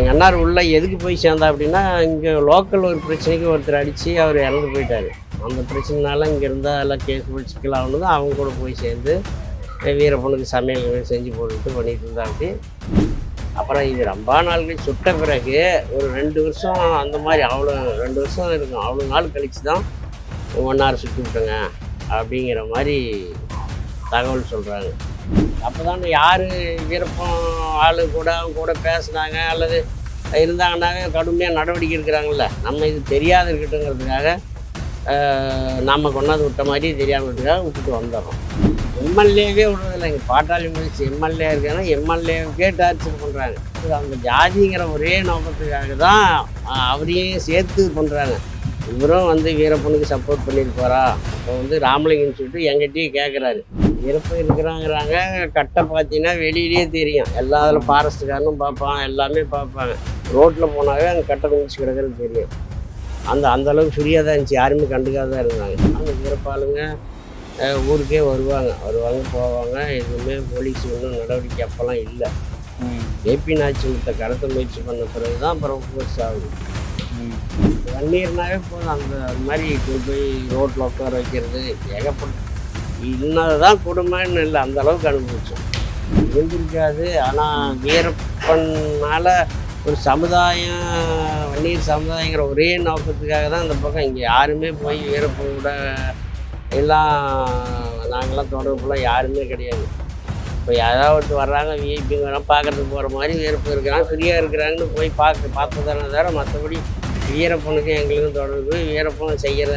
எங்கள் அண்ணார் உள்ள எதுக்கு போய் சேர்ந்தா அப்படின்னா இங்கே லோக்கல் ஒரு பிரச்சனைக்கு ஒருத்தர் அடித்து அவர் இறந்து போயிட்டார். அந்த பிரச்சனைனால இங்கே இருந்தால் எல்லாம் கேஸ் பிடிச்சிக்கலாம்னு தான் அவங்க கூட போய் சேர்ந்து வீரப்பனுக்கு சமையல் செஞ்சு போட்டுட்டு பண்ணிட்டு இருந்தாப்படி அப்புறம் இது ரொம்ப நாள்கள் சுட்ட பிறகு ஒரு ரெண்டு வருஷம் அந்த மாதிரி அவ்வளோ ரெண்டு வருஷம் இருக்கும். அவ்வளோ நாள் கழித்து தான் ஒன்னார் சுற்றி விட்டுங்க அப்படிங்கிற மாதிரி தகவல் சொல்கிறாங்க அப்போ தான் யார் வீரப்பம் ஆளு கூட அவங்க கூட பேசுனாங்க அல்லது இருந்தாங்கன்னாவே கடுமையாக நடவடிக்கை எடுக்கிறாங்கல்ல. நம்ம இது தெரியாத இருக்கட்டுங்கிறதுக்காக நாம் கொண்டாந்து விட்ட மாதிரி தெரியாமல் இருக்கிறதுக்காக விட்டுட்டு வந்துடுறோம். எம்எல்ஏவே விடுறதில்ல. இங்கே பாட்டாளி முடிச்சு எம்எல்ஏ இருக்காங்கன்னா எம்எல்ஏவுக்கே டார்ச்சர் பண்ணுறாங்க அவங்க ஜாதிங்கிற ஒரே நோக்கத்துக்காக தான் அவரையும் சேர்த்து பண்ணுறாங்க இவரும் வந்து வீரப்பனுக்கு சப்போர்ட் பண்ணியிருப்பாரா இப்போ வந்து ராமலிங்கன்னு சொல்லிட்டு எங்கிட்டயே கேட்குறாரு வீரப்பன் இருக்கிறாங்கிறாங்க. கட்டை பார்த்தீங்கன்னா வெளியிலேயே தெரியும். எல்லா அதில் ஃபாரஸ்ட்டுக்காரனும் பார்ப்பான். எல்லாமே பார்ப்பாங்க. ரோட்டில் போனாவே அங்கே கட்டை குமிச்சு கிடக்கிறது தெரியும். அந்த அந்த அளவுக்கு ஃப்ரீயாக தான் இருந்துச்சு. யாருமே கண்டுக்காத தான் இருந்தாங்க. அந்த வீரப்பாளுங்க அஹ், ஊருக்கே வருவாங்க. வருவாங்க போவாங்க. எதுவுமே போலீஸ் ஒன்றும் நடவடிக்கை அப்போல்லாம் இல்லை. ஏபி நாச்சிமுத்தை கடத்த முயற்சி பண்ண பிறகு தான் அப்புறம் ஃபோர்ஸ் ஆகுது. தண்ணீர்னாவே போதும். அந்த மாதிரி கொண்டு போய் ரோட்டில் உட்கார வைக்கிறது. ஏகப்பட்ட இன்னதான் குடும்பம்னு இல்லை அந்த அளவுக்கு அனுபவிச்சோம். இருந்திருக்காது ஆனால் வீரப்பன்னால ஒரு சமுதாயம் வன்னியர் சமுதாயங்கிற ஒரே நோக்கத்துக்காக தான் இந்த பக்கம் இங்கே யாருமே போய் வீரப்பன் கூட எல்லாம் நாங்களாம் தொடர்புலாம் யாருமே கிடையாது. இப்போ யாராவது ஒருத்தர் வர்றாங்க விஐபிங்கெல்லாம் பார்க்கறதுக்கு போகிற மாதிரி வீரப்பன் இருக்கிறாங்க ஃப்ரீயாக இருக்கிறாங்கன்னு போய் பார்க்க பார்த்ததான தவிர மற்றபடி வீரப்பனுக்கும் எங்களுக்கும் தொடர்பு வீரப்பன் செய்கிற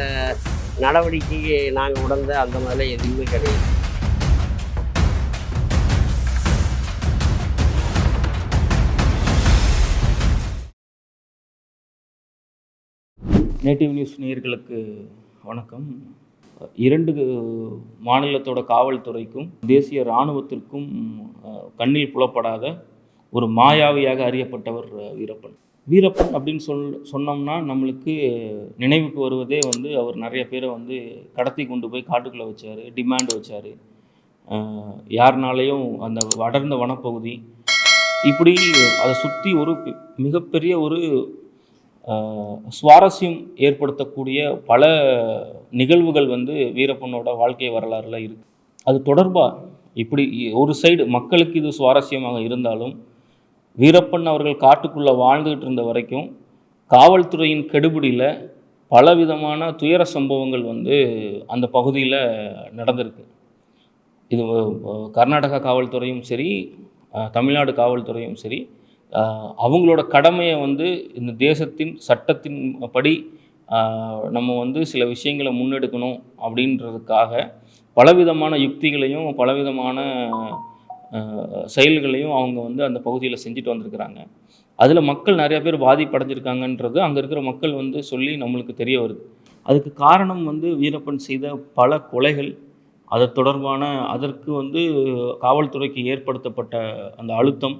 நடவடிக்கைக்கு நாங்கள் உடந்த அந்த மாதிரிலாம் எதுவுமே கிடையாது. நேட்டிவ் நியூஸ் நேயர்களுக்கு வணக்கம். இரண்டு மாநிலத்தோட காவல்துறைக்கும் தேசிய இராணுவத்திற்கும் கண்ணில் புலப்படாத ஒரு மாயாவியாக அறியப்பட்டவர் வீரப்பன். வீரப்பன் அப்படின்னு சொல் சொன்னோம்னா நம்மளுக்கு நினைவுக்கு வருவதே வந்து அவர் நிறைய பேரை வந்து கடத்தி கொண்டு போய் காட்டுக்குள்ளே வச்சார் டிமாண்ட் வச்சார். யாருனாலையும் அந்த வடர்ந்த வனப்பகுதி இப்படி அதை சுற்றி ஒரு மிகப்பெரிய ஒரு சுவாரஸ்யம் ஏற்படுத்தக்கூடிய பல நிகழ்வுகள் வந்து வீரப்பனோட வாழ்க்கை வரலாறுல இருக்கு. அது தொடர்பாக இப்படி ஒரு சைடு மக்களுக்கு இது சுவாரஸ்யமாக இருந்தாலும் வீரப்பன் அவர்கள் காட்டுக்குள்ளே வாழ்ந்துகிட்டு இருந்த வரைக்கும் காவல்துறையின் கெடுபிடியில் பலவிதமான துயர சம்பவங்கள் வந்து அந்த பகுதியில் நடந்திருக்கு. இது கர்நாடகா காவல்துறையும் சரி தமிழ்நாடு காவல்துறையும் சரி அவங்களோட கடமையை வந்து இந்த தேசத்தின் சட்டத்தின் படி நம்ம வந்து சில விஷயங்களை முன்னெடுக்கணும் அப்படின்றதுக்காக பலவிதமான யுக்திகளையும் பலவிதமான செயல்களையும் அவங்க வந்து அந்த பகுதியில் செஞ்சுட்டு வந்திருக்கிறாங்க. அதில் மக்கள் நிறைய பேர் பாதிப்படைஞ்சிருக்காங்கன்றது அங்கே இருக்கிற மக்கள் வந்து சொல்லி நம்மளுக்கு தெரிய வருது. அதுக்கு காரணம் வந்து வீரப்பன் செய்த பல கொலைகள் அது தொடர்பான அதற்கு வந்து காவல்துறைக்கு ஏற்படுத்தப்பட்ட அந்த அழுத்தம்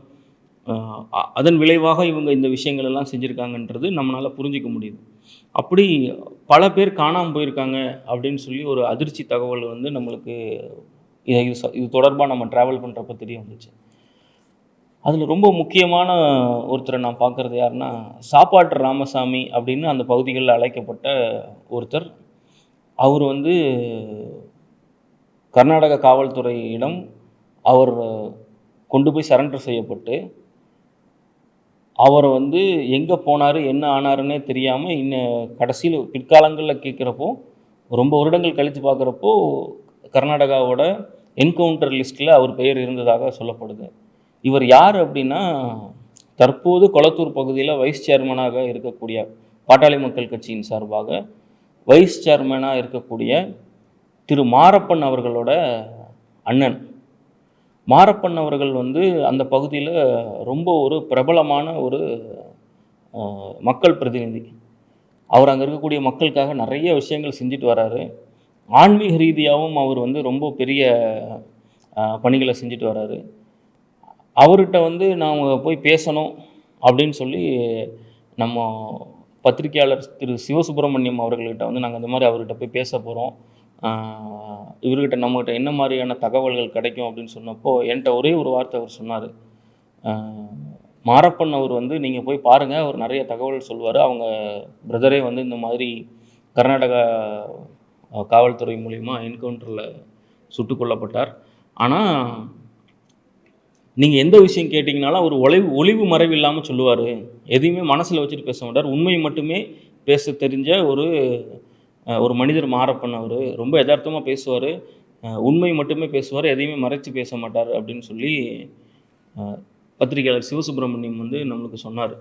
அதன் விளைவாக இவங்க இந்த விஷயங்கள் எல்லாம் செஞ்சுருக்காங்கன்றது நம்மளால் புரிஞ்சிக்க முடியுது. அப்படி பல பேர் காணாமல் போயிருக்காங்க அப்படின்னு சொல்லி ஒரு அதிர்ச்சி தகவல் வந்து நம்மளுக்கு இது இது இது தொடர்பாக நம்ம ட்ராவல் பண்ணுறப்ப தெரிய வந்துச்சு. அதில் ரொம்ப முக்கியமான ஒருத்தரை நான் பார்க்குறது யாருன்னா சாப்பாட்டு ராமசாமி அப்படின்னு அந்த பகுதிகளில் அழைக்கப்பட்ட ஒருத்தர். அவர் வந்து கர்நாடக காவல்துறையிடம் அவர் கொண்டு போய் சரண்டர் செய்யப்பட்டு அவர் வந்து எங்கே போனார் என்ன ஆனாருன்னே தெரியாமல் இன்னும் கடைசியில் பிற்காலங்களில் கேட்குறப்போ ரொம்ப வருடங்கள் கழித்து பார்க்குறப்போ கர்நாடகாவோட என்கவுண்டர் லிஸ்ட்டில் அவர் பெயர் இருந்ததாக சொல்லப்படுது. இவர் யார் அப்படின்னா தற்போது கொளத்தூர் பகுதியில் வைஸ் சேர்மனாக இருக்கக்கூடிய பாட்டாளி மக்கள் கட்சியின் சார்பாக வைஸ் சேர்மனாக இருக்கக்கூடிய திரு மாரப்பன் அவர்களோட அண்ணன். மாரப்பன் அவர்கள் வந்து அந்த பகுதியில் ரொம்ப ஒரு பிரபலமான ஒரு மக்கள் பிரதிநிதி. அவர் அங்கே இருக்கக்கூடிய மக்களுக்காக நிறைய விஷயங்கள் செஞ்சுட்டு வராரு. ஆன்மீக ரீதியாகவும் அவர் வந்து ரொம்ப பெரிய பணிகளை செஞ்சுட்டு வராரு. அவர்கிட்ட வந்து நாம் போய் பேசணும் அப்படின்னு சொல்லி நம்ம பத்திரிகையாளர் திரு சிவசுப்பிரமணியம் அவர்கள்கிட்ட வந்து நாங்கள் இந்த மாதிரி அவர்கிட்ட போய் பேச போகிறோம் இவர்கிட்ட நம்மகிட்ட என்ன மாதிரியான தகவல்கள் கிடைக்கும் அப்படின்னு சொன்னப்போ என்கிட்ட ஒரே ஒரு வார்த்தை அவர் சொன்னார். மாரப்பன் அவர் வந்து நீங்கள் போய் பாருங்கள் அவர் நிறைய தகவல் சொல்லுவார் அவங்க பிரதரே வந்து இந்த மாதிரி கர்நாடகா காவல்துறை மூலிமா என்கவுண்டரில் சுட்டு கொல்லப்பட்டார். ஆனால் நீங்கள் எந்த விஷயம் கேட்டிங்கனாலும் அவர் ஒளிவு ஒளிவு மறைவு இல்லாமல் சொல்லுவார். எதையுமே மனசில் வச்சுட்டு பேச மாட்டார். உண்மையை மட்டுமே பேச தெரிஞ்ச ஒரு ஒரு மனிதர் மாரப்பன் அவர். ரொம்ப யதார்த்தமாக பேசுவார். உண்மை மட்டுமே பேசுவார். எதையுமே மறைச்சு பேச மாட்டார் அப்படின்னு சொல்லி பத்திரிகையாளர் சிவசுப்பிரமணியம் வந்து நம்மளுக்கு சொன்னார்.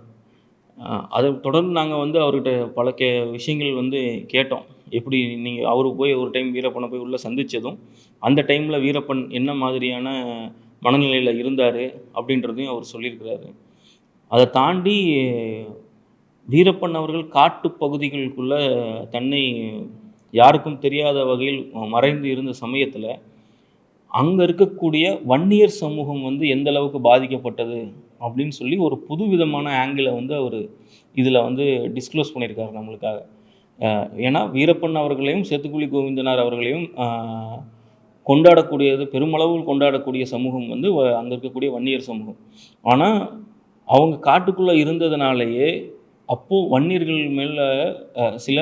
அதை தொடர்ந்து நாங்கள் வந்து அவர்கிட்ட பல கே விஷயங்கள் வந்து கேட்டோம். எப்படி நீங்கள் அவரு போய் ஒரு டைம் வீரப்பனை போய் உள்ளே சந்தித்ததும் அந்த டைமில் வீரப்பன் என்ன மாதிரியான மனநிலையில் இருந்தார் அப்படின்றதையும் அவர் சொல்லியிருக்கிறாரு. அதை தாண்டி வீரப்பன் அவர்கள் காட்டு பகுதிகளுக்குள்ள தன்னை யாருக்கும் தெரியாத வகையில் மறைந்து இருந்த சமயத்தில் அங்கே இருக்கக்கூடிய வன்னியர் சமூகம் வந்து எந்த அளவுக்கு பாதிக்கப்பட்டது அப்படின்னு சொல்லி ஒரு புது விதமான ஆங்கிளை வந்து அவர் இதில் வந்து டிஸ்க்ளோஸ் பண்ணியிருக்காரு நம்மளுக்காக. ஏன்னா வீரப்பன் அவர்களையும் சேத்துக்குழி கோவிந்தனார் அவர்களையும் கொண்டாடக்கூடியது பெருமளவில் கொண்டாடக்கூடிய சமூகம் வந்து வ- அங்கே இருக்கக்கூடிய வன்னியர் சமூகம். ஆனால் அவங்க காட்டுக்குள்ளே இருந்ததுனாலேயே அப்போது வன்னியர்கள் மேலே சில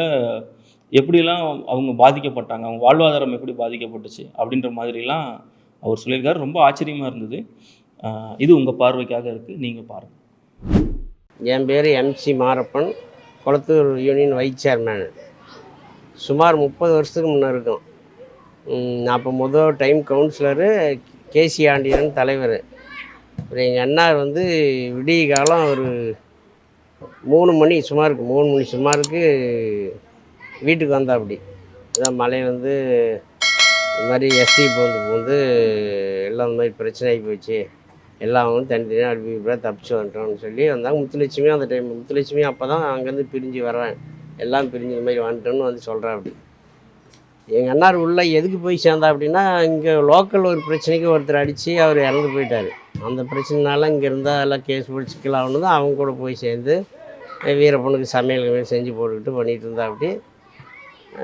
எப்படிலாம் அவங்க பாதிக்கப்பட்டாங்க அவங்க வாழ்வாதாரம் எப்படி பாதிக்கப்பட்டுச்சு அப்படின்ற மாதிரிலாம் அவர் சொல்லியிருக்காரு. ரொம்ப ஆச்சரியமாக இருந்தது. இது உங்கள் பார்வைக்காக இருக்குது நீங்கள் பாருங்கள் என் பேர் MC Marappan. Kulathur union vice chairman. சுமார் முப்பது வருஷத்துக்கு முன்னே இருக்கும். நான் அப்போ முதல் டைம் கவுன்சிலரு கேசி ஆண்டியன் தலைவர். அப்புறம் எங்கள் அண்ணார் வந்து விடிய காலம் ஒரு மூணு மணி சுமாருக்கு மூணு மணி சுமாருக்கு வீட்டுக்கு வந்தா அப்படி இதான் மழை வந்து இந்த மாதிரி எஸ்டி போந்து போந்து எல்லாம் இந்த மாதிரி பிரச்சனை ஆகி போச்சு. எல்லாம் அவங்களும் தனித்தனியாக அனுப்பி தப்பிச்சு வந்துட்டோம்னு சொல்லி வந்தாங்க. முத்துலட்சுமியும் அந்த டைம் முத்துலட்சுமி அப்போ தான் அங்கேருந்து பிரிஞ்சு வரேன் எல்லாம் பிரிஞ்சு இந்த மாதிரி வந்துட்டோன்னு வந்து சொல்கிறேன் அப்படி. எங்கள் அண்ணார் உள்ள எதுக்கு போய் சேர்ந்தா அப்படின்னா இங்கே லோக்கல் ஒரு பிரச்சனைக்கு ஒருத்தர் அடித்து அவர் இறந்து போயிட்டார். அந்த பிரச்சனைனால இங்கே இருந்தால் எல்லாம் கேஸ் பிடிச்சிக்கலாம்னு தான் அவங்க கூட போய் சேர்ந்து அஹ் வீரப்பனுக்கு சமையல் செஞ்சு போட்டுக்கிட்டு பண்ணிகிட்டு இருந்தா அப்படி.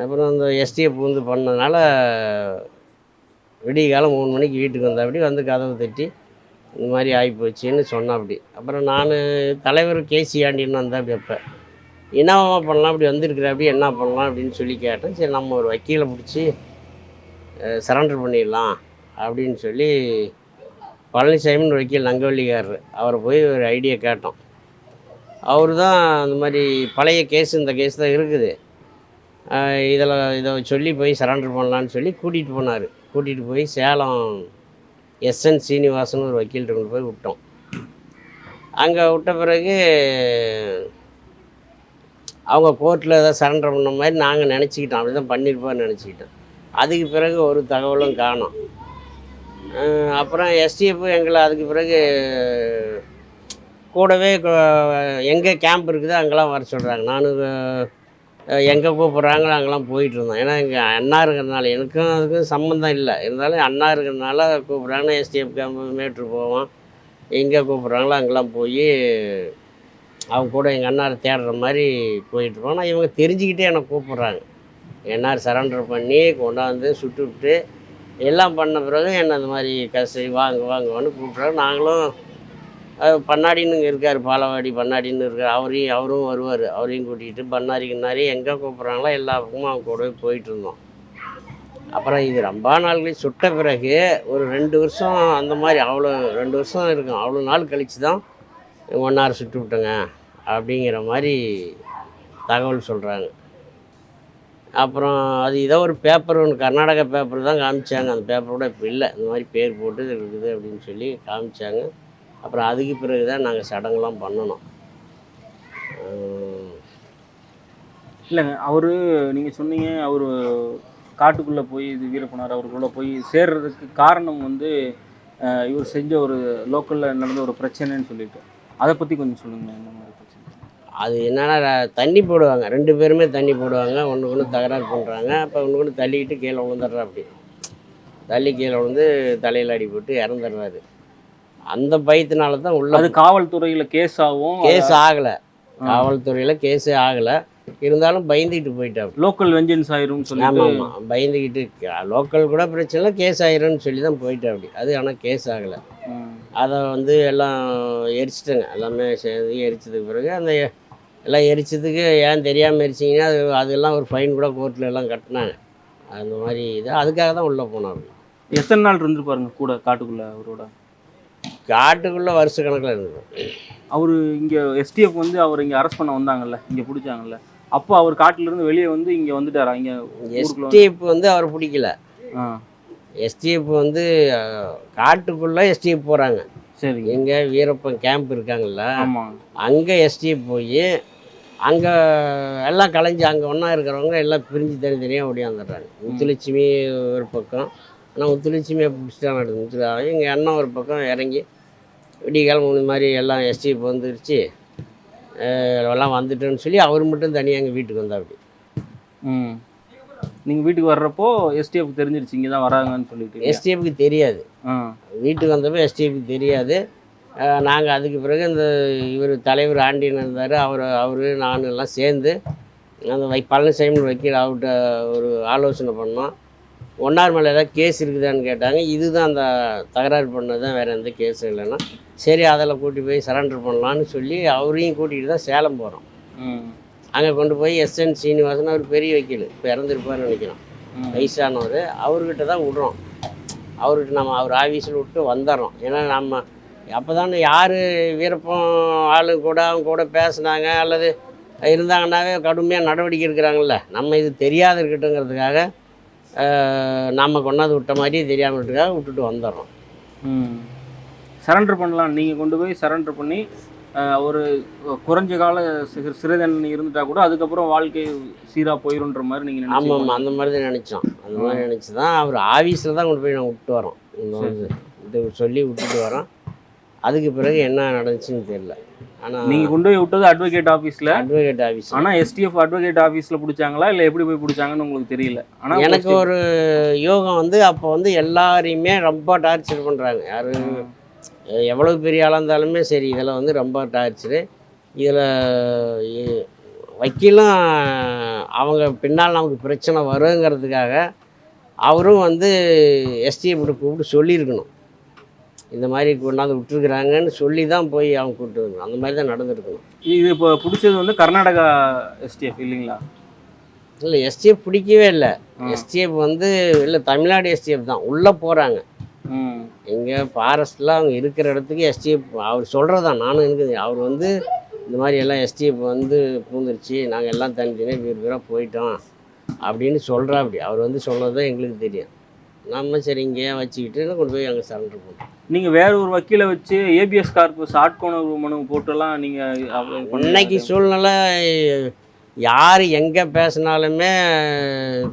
அப்புறம் அந்த எஸ்டிஎஃப் பூந்து பண்ணதுனால விடிய காலம் மூணு மணிக்கு வீட்டுக்கு வந்தா அப்படி வந்து கதவு தட்டி இந்த மாதிரி ஆகிப்போச்சுன்னு சொன்னாப்படி அப்புறம் நான் தலைவர் கேசி ஆண்டின்னு வந்தால் அப்படி என்னவா பண்ணலாம்? அப்படி வந்திருக்கிற அப்படி என்ன பண்ணலாம்? அப்படின்னு சொல்லி கேட்டேன். சரி நம்ம ஒரு வக்கீலை பிடிச்சி சரண்டர் பண்ணிடலாம் அப்படின்னு சொல்லி பழனிசாமின்னு வக்கீல் நங்கவள்ளிக்காரர் அவரை போய் ஒரு ஐடியா கேட்டோம். அவர் தான் அந்த மாதிரி பழைய கேஸ் இந்த கேஸ் தான் இருக்குது. இதில் இதை சொல்லி போய் சரண்டர் பண்ணலான்னு சொல்லி கூட்டிகிட்டு போனார். கூட்டிகிட்டு போய் சேலம் எஸ்என் சீனிவாசன் ஒரு வக்கீல்கிட்ட கொண்டு போய் விட்டோம். அங்கே விட்ட பிறகு அவங்க கோர்ட்டில் ஏதாவது சரண்டர் பண்ண மாதிரி நாங்கள் நினச்சிக்கிட்டோம். அப்படி தான் பண்ணியிருப்பான்னு நினச்சிக்கிட்டோம். அதுக்கு பிறகு ஒரு தகவலும் காணோம். அப்புறம் எஸ்டிஎஃப் எங்களை அதுக்கு பிறகு கூடவே எங்கே கேம்ப் இருக்குதோ அங்கெல்லாம் வர சொல்கிறாங்க நானும் எங்கே கூப்பிட்றாங்களோ அங்கெல்லாம் போயிட்டு இருந்தோம் ஏன்னா எங்கள் அண்ணா இருக்கிறதுனால எனக்கும் அதுக்கும் சம்மந்தம் இல்லை. இருந்தாலும் அண்ணா இருக்கிறதுனால கூப்பிட்றாங்கன்னா எஸ்டிஎஃப் கேம்பு மேட்ரு போவோம். எங்கே கூப்பிட்றாங்களோ அங்கெல்லாம் போய் அவங்க கூட எங்கள் அண்ணாரை தேடுற மாதிரி போயிட்டுருப்போம் ஆனால் இவங்க தெரிஞ்சுக்கிட்டே என்னை கூப்பிட்றாங்க. என்னார் சரண்டர் பண்ணி கொண்டாந்து சுட்டு விட்டு எல்லாம் பண்ண பிறகு என்னை அந்த மாதிரி கசை வாங்க வாங்க வாங்கன்னு கூப்பிட்றாங்க. நாங்களும் பண்ணாடின்னு இங்கே இருக்கார் பாலவாடி பண்ணாடின்னு இருக்கார். அவரையும் அவரும் வருவார். அவரையும் கூட்டிகிட்டு பண்ணாரி கிண்ணாரி எங்கே கூப்பிட்றாங்களோ எல்லா பக்கமும் அவங்க கூடவே போயிட்டு இருந்தோம். அப்புறம் இது ரொம்ப நாள்களையும் சுட்ட பிறகு ஒரு ரெண்டு வருஷம் அந்த மாதிரி அவ்வளோ ரெண்டு வருஷம் இருக்கும். அவ்வளோ நாள் கழித்து தான் ஒன் ஹவர் சுட்டு விட்டோங்க. அப்படிங்கிற மாதிரி தகவல் சொல்கிறாங்க அப்புறம் அது ஏதோ ஒரு பேப்பர் ஒன்று கர்நாடகா பேப்பர் தான் காமிச்சாங்க. அந்த பேப்பரோட இப்போ இல்லை. இந்த மாதிரி பேர் போட்டு இருக்குது அப்படின்னு சொல்லி காமிச்சாங்க. அப்புறம் அதுக்கு பிறகு தான் நாங்கள் சடங்குலாம் பண்ணணும் இல்லைங்க அவர் நீங்கள் சொன்னீங்க அவர் காட்டுக்குள்ளே போய் இது வீரப்பனார் அவருக்குள்ளே போய் சேர்றதுக்கு காரணம் வந்து இவர் செஞ்ச ஒரு லோக்கலில் நடந்த ஒரு பிரச்சனைன்னு சொல்லிட்டு. அதை பற்றி கொஞ்சம் சொல்லுங்கள் என்ன மாதிரி பிரச்சனை? அது என்னன்னா தண்ணி போடுவாங்க. ரெண்டு பேருமே தண்ணி போடுவாங்க. ஒன்று ஒன்று தகராறு பண்ணுறாங்க அப்போ ஒன்று ஒன்று தள்ளிக்கிட்டு கீழே விழுந்துடுறா அப்படி. தள்ளி கீழே விழுந்து தலையில் அடி போட்டு இறந்துடுறாரு. அந்த பயத்தினால தான் உள்ள அது காவல்துறையில் கேஸ் ஆகும். கேஸ் ஆகலை. காவல்துறையில் கேஸே ஆகலை. இருந்தாலும் பயந்துக்கிட்டு போயிட்டாரு லோக்கல் வெஞ்சன்ஸ் ஆயிரும்னு சொல்லிட்டு ஆமாம் ஆமாம் பயந்துக்கிட்டு லோக்கல் கூட பிரச்சனை இல்லை கேஸ் ஆயிரும்னு சொல்லி தான் போயிட்டா அப்படி அது ஆனால் கேஸ் ஆகலை. அதை வந்து எல்லாம் எரிச்சிட்டங்க. எல்லாமே சேர்ந்து எரிச்சதுக்கு பிறகு அந்த எல்லாம் எரிச்சதுக்கு ஏன் தெரியாமல் எரிச்சிங்கன்னா அது அதெல்லாம் ஒரு ஃபைன் கூட கோர்ட்டில் எல்லாம் கட்டினாங்க. அந்த மாதிரி இது. அதுக்காக தான் உள்ளே போனோம் அப்படி எத்தனை நாள் இருந்திருப்பாருங்க கூட காட்டுக்குள்ள அவரோட? காட்டுக்குள்ளே வருஷ கணக்கில் இருந்தது அவர் இங்கே எஸ்டிஎஃப் வந்து அவர் இங்கே அரெஸ்ட் பண்ண வந்தாங்கல்ல இங்கே பிடிச்சாங்கல்ல. அப்போ அவர் காட்டுல இருந்து வெளியே வந்து இங்கே வந்துட்டாரா? இங்கே எஸ்டிஎஃப் வந்து? அவர் பிடிக்கல. எஸ்டிஎஃப் வந்து காட்டுக்குள்ளே எஸ்டிஎஃப் போகிறாங்க சரிங்க. எங்கே வீரப்பன் கேம்ப் இருக்காங்கல்ல அங்கே எஸ்டிஎஃப் போய் அங்கே எல்லாம் கலைஞ்சு அங்கே ஒன்றா இருக்கிறவங்க எல்லாம் பிரிஞ்சு தனித்தனியாக ஓடியாந்துடுறாங்க. முத்துலட்சுமி ஒரு பக்கம் ஆனால் முத்துலட்சுமியை பிடிச்சிட்டாங்க முத்து எங்கள் அண்ணன் ஒரு பக்கம் இறங்கி விடிகாலம் இந்த மாதிரி எல்லாம் எஸ்டிஎஃப் வந்துருச்சு. எல்லாம் வந்துட்டேன்னு சொல்லி அவர் மட்டும் தனியாக எங்கள் வீட்டுக்கு வந்தா அப்படி. ம். நீங்கள் வீட்டுக்கு வர்றப்போ எஸ்டிஎஃப் தெரிஞ்சிருச்சு இங்கே தான் வராங்கன்னு சொல்லிட்டு எஸ்டிஎஃப்க்கு தெரியாது. வீட்டுக்கு வந்தப்போ எஸ்டிஎஃப்க்கு தெரியாது. நாங்கள் அதுக்கு பிறகு இந்த இவர் தலைவர் ஆண்டியன் இருந்தார். அவர் அவர் நான் எல்லாம் சேர்ந்து அந்த வை பழனிசாமி வக்கீல் அவர்கிட்ட ஒரு ஆலோசனை பண்ணோம். ஒன்னார் மேலே ஏதாவது கேஸ் இருக்குதான்னு கேட்டாங்க. இதுதான் அந்த தகராறு பண்ணது தான் வேறு எந்த கேஸும் இல்லைன்னா. சரி அதில் கூட்டி போய் சரண்டர் பண்ணலான்னு சொல்லி அவரையும் கூட்டிகிட்டு தான் சேலம் போகிறோம் அங்கே கொண்டு போய் எஸ்என் சீனிவாசன் அவர் பெரிய வக்கீல். இப்போ இறந்துருப்பார்னு நினைக்கிறோம். வயசானவர். அவர்கிட்ட தான் விடுறோம். அவர்கிட்ட நம்ம அவர் ஆஃபீஸில் விட்டு வந்துடுறோம். ஏன்னா நம்ம அப்போ தானே யார் வீரப்பம் ஆளு கூட அவங்க கூட பேசுனாங்க அல்லது இருந்தாங்கன்னாவே கடுமையாக நடவடிக்கை எடுக்கிறாங்கல்ல. நம்ம இது தெரியாத இருக்கட்டுங்கிறதுக்காக நம்ம கொண்டாந்து விட்ட மாதிரி தெரியாமல் இருக்கறதுக்காக விட்டுட்டு வந்துடுறோம். சரண்டர் பண்ணலாம். நீங்கள் கொண்டு போய் சரண்டர் பண்ணி ஒரு குறைஞ்ச கால சிறை தண்டனை இருந்துட்டா கூட அதுக்கப்புறம் வாழ்க்கை சீராக போயிருன்ற மாதிரி நீங்கள் ஆமாம் அந்த மாதிரி தான் நினச்சோம். அந்த மாதிரி நினச்சி தான் அவர் ஆஃபீஸில் தான் கொண்டு போய் நான் விட்டு வரோம். இது சொல்லி விட்டுட்டு வரோம். அதுக்கு பிறகு என்ன நடந்துச்சுன்னு தெரியல. ஆனால் நீங்கள் கொண்டு போய் விட்டது அட்வொகேட் ஆஃபீஸில் அட்வொகேட் ஆஃபீஸ் ஆனால் எஸ்டிஎஃப் அட்வொகேட் ஆஃபீஸில் பிடிச்சாங்களா? இல்லை எப்படி போய் பிடிச்சாங்கன்னு உங்களுக்கு தெரியல. ஆனால் எனக்கு ஒரு யோகம் வந்து அப்போ வந்து எல்லாரையுமே ரொம்ப டார்ச்சர் பண்ணுறாங்க யாரு எவ்வளவு பெரிய ஆளாக இருந்தாலுமே சரி இதில் வந்து ரொம்ப டார்ச்சரு இதில் வக்கீலும் அவங்க பின்னால் நமக்கு பிரச்சனை வருங்கிறதுக்காக அவரும் வந்து எஸ்டிஎஃப் கூப்பிட்டு சொல்லியிருக்கணும். இந்த மாதிரி கொண்டாந்து விட்டுருக்குறாங்கன்னு சொல்லி தான் போய் அவங்க கூப்பிட்டு வரணும் அந்த மாதிரி தான் நடந்திருக்கணும். இது இப்போ பிடிச்சது வந்து கர்நாடகா எஸ்டிஎஃப் இல்லைங்களா? இல்லை எஸ்டிஎஃப் பிடிக்கவே இல்லை. எஸ்டிஎஃப் வந்து இல்லை தமிழ்நாடு எஸ்டிஎஃப் தான். உள்ளே போகிறாங்க எங்கே ஃபாரஸ்ட்டில் அவங்க இருக்கிற இடத்துக்கு எஸ்டிஎஃப் அவர் சொல்கிறதான் நானும் எனக்கு அவர் வந்து இந்த மாதிரி எல்லாம் எஸ்டிஎஃப் வந்து பூந்துருச்சு. நாங்கள் எல்லாம் தனித்தனியாக வீடு வீராக போயிட்டோம். அப்படின்னு சொல்கிறா அப்படி அவர் வந்து சொன்னது தான் எங்களுக்கு தெரியும். நம்ம சரி இங்கேயே வச்சுக்கிட்டு கொண்டு போய் அங்கே சரண்டர் பண்ணோம் நீங்கள் வேற ஒரு வக்கீலை வச்சு ஏபிஎஸ் கார்பஸ் ஆட்கோணர்வு மனு போட்டெல்லாம் நீங்கள் இன்னைக்கு சூழ்நிலை யார் எங்கே பேசினாலுமே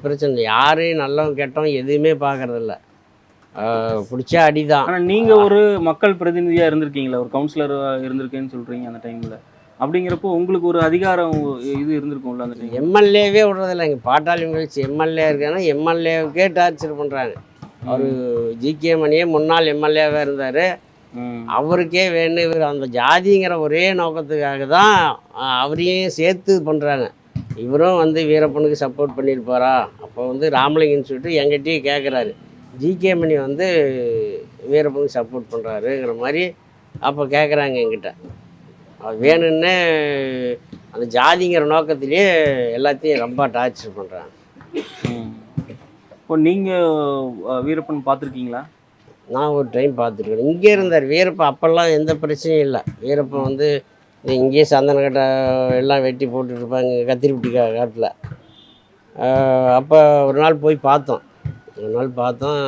பிரச்சனை இல்லை. யாரையும் நல்லவன் கெட்டவன் எதுவுமே பார்க்கறதில்ல. பிடிச்சா அடிதான். ஆனால் நீங்கள் ஒரு மக்கள் பிரதிநிதியாக இருந்திருக்கீங்களா ஒரு கவுன்சிலர் இருந்திருக்கேன்னு சொல்கிறீங்க அந்த டைமில் அப்படிங்கிறப்போ உங்களுக்கு ஒரு அதிகாரம் இது இருந்திருக்கும்ல அந்த எம்எல்ஏவே விடுறதில்ல. எங்கள் பாட்டாளி முயற்சி எம்எல்ஏ இருக்காங்கன்னா எம்எல்ஏவுக்கே டார்ச்சர் பண்ணுறாங்க அவர் ஜிகே மணியே முன்னாள் எம்எல்ஏவாக இருந்தார். அவருக்கே வேணும். இவர் அந்த ஜாதிங்கிற ஒரே நோக்கத்துக்காக தான் அவரையும் சேர்த்து பண்ணுறாங்க இவரும் வந்து வீரப்பனுக்கு சப்போர்ட் பண்ணியிருப்பாரா? அப்போ வந்து ராமலிங்கன்னு சொல்லிட்டு எங்கிட்டயே கேட்குறாரு ஜிகே மணி வந்து வீரப்பனுக்கு சப்போர்ட் பண்ணுறாருங்கிற மாதிரி அப்போ கேட்குறாங்க என்கிட்ட. அது வேணும்னே அந்த ஜாதிங்கிற நோக்கத்திலேயே எல்லாத்தையும் ரொம்ப டார்ச்சர் பண்ணுறாங்க. இப்போ நீங்கள் வீரப்பன் பார்த்துருக்கீங்களா? நான் ஒரு டைம் பார்த்துருக்கேன். இங்கே இருந்தார். வீரப்பன் அப்போல்லாம் எந்த பிரச்சனையும் இல்லை. வீரப்பன் வந்து இங்கேயே சந்தனக்கட்டை எல்லாம் வெட்டி போட்டுட்டு இருப்பாங்க கத்திரிப்பட்டி கா காட்டில் அப்போ ஒரு நாள் போய் பார்த்தோம். ஒரு நாள் பார்த்தோம்.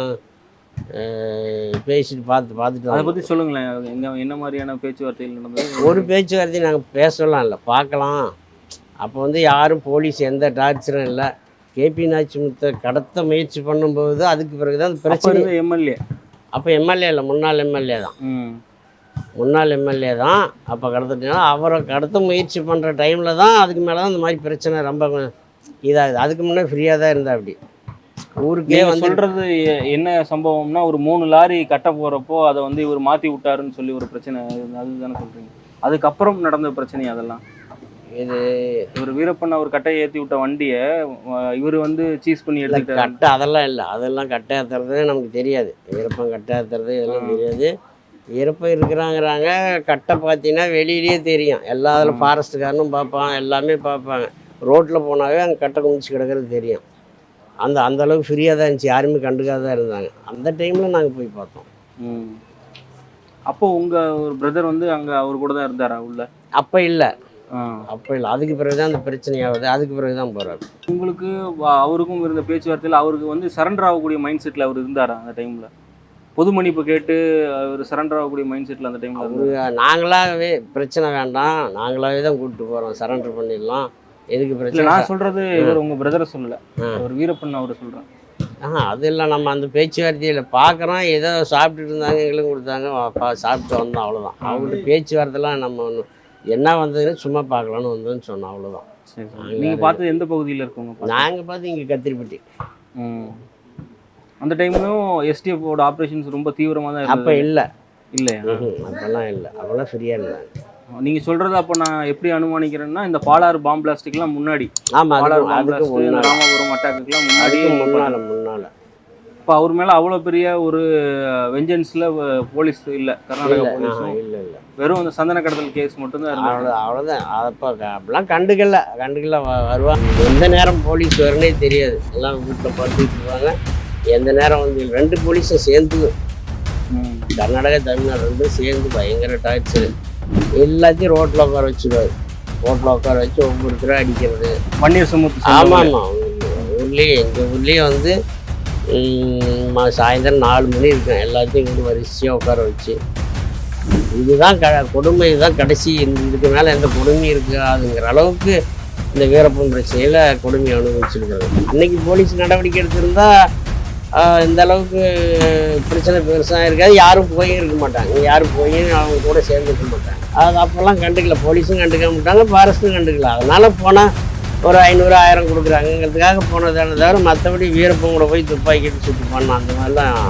பேசிட்டு பார்த்து பார்த்துட்டு அதை. பற்றி சொல்லுங்களேன். எங்க என்ன மாதிரியான பேச்சுவார்த்தைகள் நடந்தது? ஒரு பேச்சுவார்த்தையும் நாங்கள் பேசலாம் இல்லை பார்க்கலாம். அப்போ வந்து யாரும் போலீஸ் எந்த டார்ச்சரும் இல்லை. கேபி நாச்சிமுத்தை கடத்த முயற்சி பண்ணும்போது அதுக்கு பிறகு தான் பிரச்சனை. எம்எல்ஏ? அப்போ எம்எல்ஏ இல்லை முன்னாள் எம்எல்ஏ தான். முன்னாள் எம்எல்ஏ தான் அப்போ கடத்திட்டா அவரை கடத்த முயற்சி பண்ணுற டைமில் தான் அதுக்கு மேலே தான் இந்த மாதிரி பிரச்சனை ரொம்ப இதாகுது. அதுக்கு முன்னே ஃப்ரீயாக தான் இருந்தா அப்படி. ஊருக்கே வந்து சொல்றது என்ன சம்பவம்னா ஒரு மூணு லாரி கட்ட போறப்போ அதை வந்து இவர் மாத்தி விட்டாருன்னு சொல்லி ஒரு பிரச்சனை அதுதானே சொல்றீங்க? அதுக்கப்புறம் நடந்த பிரச்சனை அதெல்லாம். இது இவர் வீரப்பன் அவர் கட்டையை ஏத்தி விட்ட வண்டியை இவர் வந்து சீஸ் பண்ணி எடுத்துக்கிட்டாரு. கட்டை அதெல்லாம் இல்லை. அதெல்லாம் கட்டை ஏற்றுறது நமக்கு தெரியாது. வீரப்பன் கட்டை ஏற்றுறது இதெல்லாம் தெரியாது. வீரப்பன் இருக்கிறாங்கிறாங்க. கட்டை பார்த்தீங்கன்னா வெளியிலேயே தெரியும். எல்லா அதில் ஃபாரஸ்ட்டுக்காரனும் பார்ப்பான். எல்லாமே பார்ப்பாங்க. ரோட்டில் போனாவே அங்கே கட்டை குமிச்சு கிடக்கிறது தெரியும். அந்த அந்த அளவுக்கு ஃப்ரீயாக தான் இருந்துச்சு. யாருமே கண்டுக்காத தான் இருந்தாங்க. அந்த டைமில் நாங்கள் போய் பார்த்தோம். அப்போ உங்க ஒரு பிரதர் வந்து அங்க அவர் கூட தான் இருந்தாரா உள்ள? அப்போ இல்லை. அப்போ இல்லை. அதுக்கு பிறகு தான் அந்த பிரச்சனையாகுது அதுக்கு பிறகு தான் போகிறாரு உங்களுக்கு அவருக்கும் இருந்த பேச்சுவார்த்தையில் அவருக்கு வந்து சரண்டர் ஆகக்கூடிய மைண்ட் செட்டில் அவர் இருந்தாரா அந்த டைமில் பொது மன்னிப்பு கேட்டு அவர் சரண்டர் ஆகக்கூடிய மைண்ட் செட்டில் அந்த டைமில் அவரு நாங்களாகவே பிரச்சனை வேண்டாம். நாங்களாகவே தான் கூப்பிட்டு போகிறோம் சரண்டர் பண்ணிடலாம். எதுக்கு இல்லை பிரச்சனை நான் சொல்றது இவர் உங்க பிரதரை சொல்லல. அவர் வீரப்பன் அவர் சொல்றேன் ஆ அதெல்லாம் நம்ம அந்த பேச்சுவார்த்தையில் பார்க்குறோம் ஏதோ சாப்பிட்டுட்டு இருந்தாங்க எங்களுக்கும் கொடுத்தாங்க. சாப்பிட்டு வந்தோம் அவ்வளோதான் அவங்கள்ட்ட பேச்சுவார்த்தைலாம் நம்ம என்ன வந்ததுன்னு சும்மா பார்க்கலான்னு வந்தோன்னு சொன்னோம் அவ்வளோதான் சரி சரி. நீங்க பார்த்தது எந்த பகுதியில் இருக்கவங்க நாங்கள் பார்த்து? இங்கே கத்திரிப்பட்டி. அந்த டைம்லயும் எஸ்டிஎஃபோட ஆப்ரேஷன்ஸ் ரொம்ப தீவிரமாக தான் அப்போ இல்லை. இல்லையா? அப்போல்லாம் இல்லை. அப்போல்லாம் ஃப்ரீயாக இருந்தாங்க. நீங்க சொல்றது அப்போ நான் எப்படி அனுமானிக்கிறேன்னா இந்த பாலாறு பாம் பிளாஸ்டிக்லாம் முன்னாடி. ஆமாம் பாலாறு பாம் அதுக்கு பிளாஸ்ட் இந்த முன்னால். ராமபுரம் அட்டாக்குலாம் முன்னாடி அதுக்கு முன்னால் முன்னால். இப்போ அவர் மேல அவ்வளோ பெரிய ஒரு வெஞ்சன்ஸ்ல போலீஸ் இல்ல கர்நாடகா போலீஸும் இல்லை இல்லை. வெறும் அந்த சந்தன கடத்தல் கேஸ் மட்டும்தான் அவ்வளோதான் அப்போ அப்படிலாம் கண்டுக்கல. கண்டுக்கல வருவாங்க எந்த நேரம் போலீஸ் வரனே தெரியாது. எல்லாம் வீட்டில் படுத்துட்டு இருப்பாங்க. எந்த நேரம் வந்து ரெண்டு போலீஸும் சேர்ந்து. கர்நாடகா தமிழ்நாடு ரெண்டும் சேர்ந்து பயங்கர டார்ச்சர் எல்லாத்தையும் ரோட்டில் உட்கார வச்சுருவாரு. ரோட்டில் உட்கார வச்சு ஒவ்வொருத்தரும் அடிக்கிறது. ஆமாம் சேர்ந்தவங்க. ஆமாம் ஊர்லேயே எங்கள் ஊர்லேயே வந்து சாயந்தரம் நாலு மணி இருக்கும். எல்லாத்தையும் இங்கே வரிசையாக உட்கார வச்சு. இதுதான் க கொடுமை இதுதான் கடைசி. இதுக்கு மேலே எந்த கொடுமையும் இருக்காதுங்கிற அளவுக்கு இந்த வீரப்பன் பிரச்சனையில் கொடுமை அனுபவிச்சிருக்காங்க அன்னைக்கு போலீஸ் நடவடிக்கை எடுத்திருந்தா ஆஹ், இந்த அளவுக்கு பிரச்சனை பெருசாக இருக்காது. யாரும் போய் இருக்க மாட்டாங்க. யாரும் போய் அவங்க கூட சேர்ந்துருக்க மாட்டாங்க. அது அப்போல்லாம் கண்டுக்கல. போலீஸும் கண்டுக்க மாட்டாங்க. ஃபாரஸ்ட்டும் கண்டுக்கல. அதனால் போனால் ஒரு ஐநூறு ஆயிரம் கொடுக்குறாங்கங்கிறதுக்காக போனதான தவிர மற்றபடி வீரப்பம் கூட போய் துப்பாக்கிட்டு சுற்றி பண்ண அந்த மாதிரிலாம்